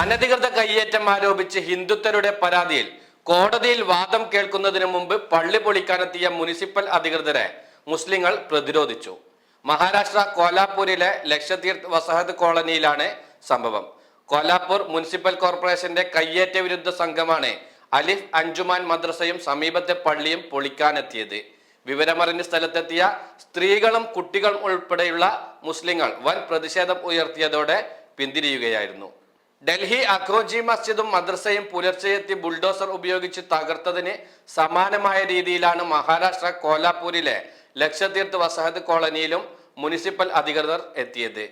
അനധികൃത കയ്യേറ്റം ആരോപിച്ച് ഹിന്ദുത്വരുടെ പരാതിയിൽ കോടതിയിൽ വാദം കേൾക്കുന്നതിന് മുമ്പ് പള്ളി പൊളിക്കാനെത്തിയ മുനിസിപ്പൽ അധികൃതരെ മുസ്ലിങ്ങൾ പ്രതിരോധിച്ചു. മഹാരാഷ്ട്ര കോലാപൂരിലെ ലക്ഷതീർത്ത് വസഹദ് കോളനിയിലാണ് സംഭവം. കോലാപൂർ മുനിസിപ്പൽ കോർപ്പറേഷന്റെ കയ്യേറ്റ വിരുദ്ധ സംഘമാണ് അലിഫ് അഞ്ചുമാൻ മദ്രസയും സമീപത്തെ പള്ളിയും പൊളിക്കാനെത്തിയത്. വിവരമറിഞ്ഞ് സ്ഥലത്തെത്തിയ സ്ത്രീകളും കുട്ടികളും ഉൾപ്പെടെയുള്ള മുസ്ലിങ്ങൾ വൻ പ്രതിഷേധം ഉയർത്തിയതോടെ പിന്തിരിയുകയായിരുന്നു. ഡൽഹി അക്രോജി മസ്ജിദും മദ്രസയും പുലർച്ചെയെത്തി ബുൾഡോസർ ഉപയോഗിച്ച് തകർത്തതിന് സമാനമായ രീതിയിലാണ് മഹാരാഷ്ട്ര കോലാപൂരിലെ ലക്ഷതീർത്ത് വസഹത് കോളനിയിലും മുനിസിപ്പൽ അധികൃതർ എത്തിയത്.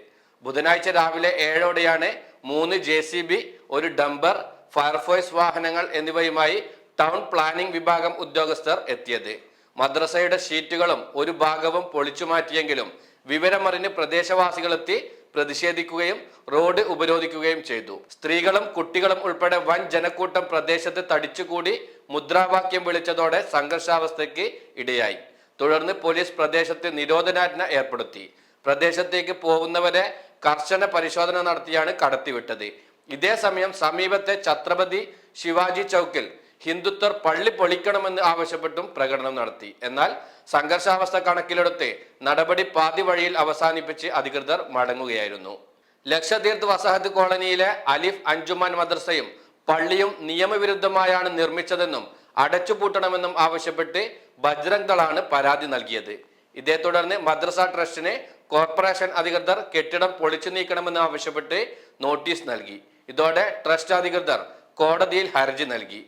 ബുധനാഴ്ച രാവിലെ ഏഴോടെയാണ് മൂന്ന് ജെ സി ബി ഒരു ഡംബർ ഫയർഫോഴ്സ് വാഹനങ്ങൾ എന്നിവയുമായി ടൗൺ പ്ലാനിംഗ് വിഭാഗം ഉദ്യോഗസ്ഥർ എത്തിയത്. മദ്രസയുടെ ഷീറ്റുകളും ഒരു ഭാഗവും പൊളിച്ചു മാറ്റിയെങ്കിലും വിവരമറിഞ്ഞ് പ്രദേശവാസികളെത്തി പ്രതിഷേധിക്കുകയും റോഡ് ഉപരോധിക്കുകയും ചെയ്തു. സ്ത്രീകളും കുട്ടികളും ഉൾപ്പെടെ വൻ ജനക്കൂട്ടം പ്രദേശത്ത് തടിച്ചുകൂടി മുദ്രാവാക്യം വിളിച്ചതോടെ സംഘർഷാവസ്ഥയ്ക്ക് ഇടയായി. തുടർന്ന് പോലീസ് പ്രദേശത്ത് നിരോധനാജ്ഞ ഏർപ്പെടുത്തി. പ്രദേശത്തേക്ക് പോകുന്നവരെ കർശന പരിശോധന നടത്തിയാണ് കടത്തിവിട്ടത്. ഇതേ സമയം സമീപത്തെ ഛത്രപതി ശിവാജി ചൗക്കിൽ ഹിന്ദുത്വർ പള്ളി പൊളിക്കണമെന്ന് ആവശ്യപ്പെട്ടും പ്രകടനം നടത്തി. എന്നാൽ സംഘർഷാവസ്ഥ കണക്കിലെടുത്ത് നടപടി പാതി വഴിയിൽ അവസാനിപ്പിച്ച് അധികൃതർ മടങ്ങുകയായിരുന്നു. ലക്ഷതീർത്ത് വസഹത്ത് കോളനിയിലെ അലിഫ് അഞ്ചുമാൻ മദ്രസയും പള്ളിയും നിയമവിരുദ്ധമായാണ് നിർമ്മിച്ചതെന്നും അടച്ചുപൂട്ടണമെന്നും ആവശ്യപ്പെട്ട് ബജ്രംഗ് ദളാണ് പരാതി നൽകിയത്. ഇതേ തുടർന്ന് മദ്രസ ട്രസ്റ്റിനെ കോർപ്പറേഷൻ അധികൃതർ കെട്ടിടം പൊളിച്ചു നീക്കണമെന്ന് ആവശ്യപ്പെട്ട് നോട്ടീസ് നൽകി. ഇതോടെ ട്രസ്റ്റ് അധികൃതർ കോടതിയിൽ ഹർജി നൽകി.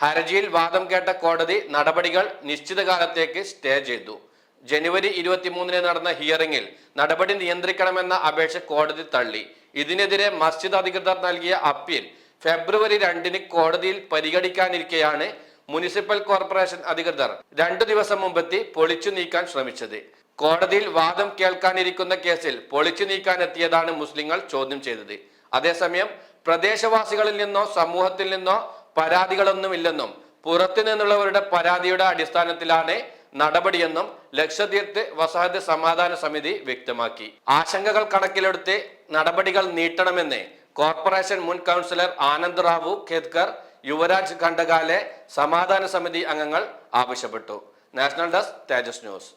ഹർജിയിൽ വാദം കേട്ട കോടതി നടപടികൾ നിശ്ചിത കാലത്തേക്ക് സ്റ്റേ ചെയ്തു. ജനുവരി ഇരുപത്തിമൂന്നിന് നടന്ന ഹിയറിംഗിൽ നടപടി നിയന്ത്രിക്കണമെന്ന അപേക്ഷ കോടതി തള്ളി. ഇതിനെതിരെ മസ്ജിദ് അധികൃതർ നൽകിയ അപ്പീൽ ഫെബ്രുവരി രണ്ടിന് കോടതിയിൽ പരിഗണിക്കാനിരിക്കെയാണ് മുനിസിപ്പൽ കോർപ്പറേഷൻ അധികൃതർ രണ്ടു ദിവസം മുമ്പെത്തി പൊളിച്ചു നീക്കാൻ ശ്രമിച്ചത്. കോടതിയിൽ വാദം കേൾക്കാനിരിക്കുന്ന കേസിൽ പൊളിച്ചു നീക്കാനെത്തിയതാണ് മുസ്ലിങ്ങൾ ചോദ്യം ചെയ്തത്. അതേസമയം പ്രദേശവാസികളിൽ നിന്നോ സമൂഹത്തിൽ നിന്നോ പരാതികളൊന്നുമില്ലെന്നും പുറത്തു നിന്നുള്ളവരുടെ പരാതിയുടെ അടിസ്ഥാനത്തിലാണ് നടപടിയെന്നും ലക്ഷദ്വീപ് വസാഹത്ത് സമാധാന സമിതി വ്യക്തമാക്കി. ആശങ്കകൾ കണക്കിലെടുത്ത് നടപടികൾ നീട്ടണമെന്ന് കോർപ്പറേഷൻ മുൻ കൗൺസിലർ ആനന്ദ് റാവു ഖേദ്കർ യുവരാജ് ഖണ്ഡകാലെ സമാധാന സമിതി അംഗങ്ങൾ ആവശ്യപ്പെട്ടു. National desk Tejas news.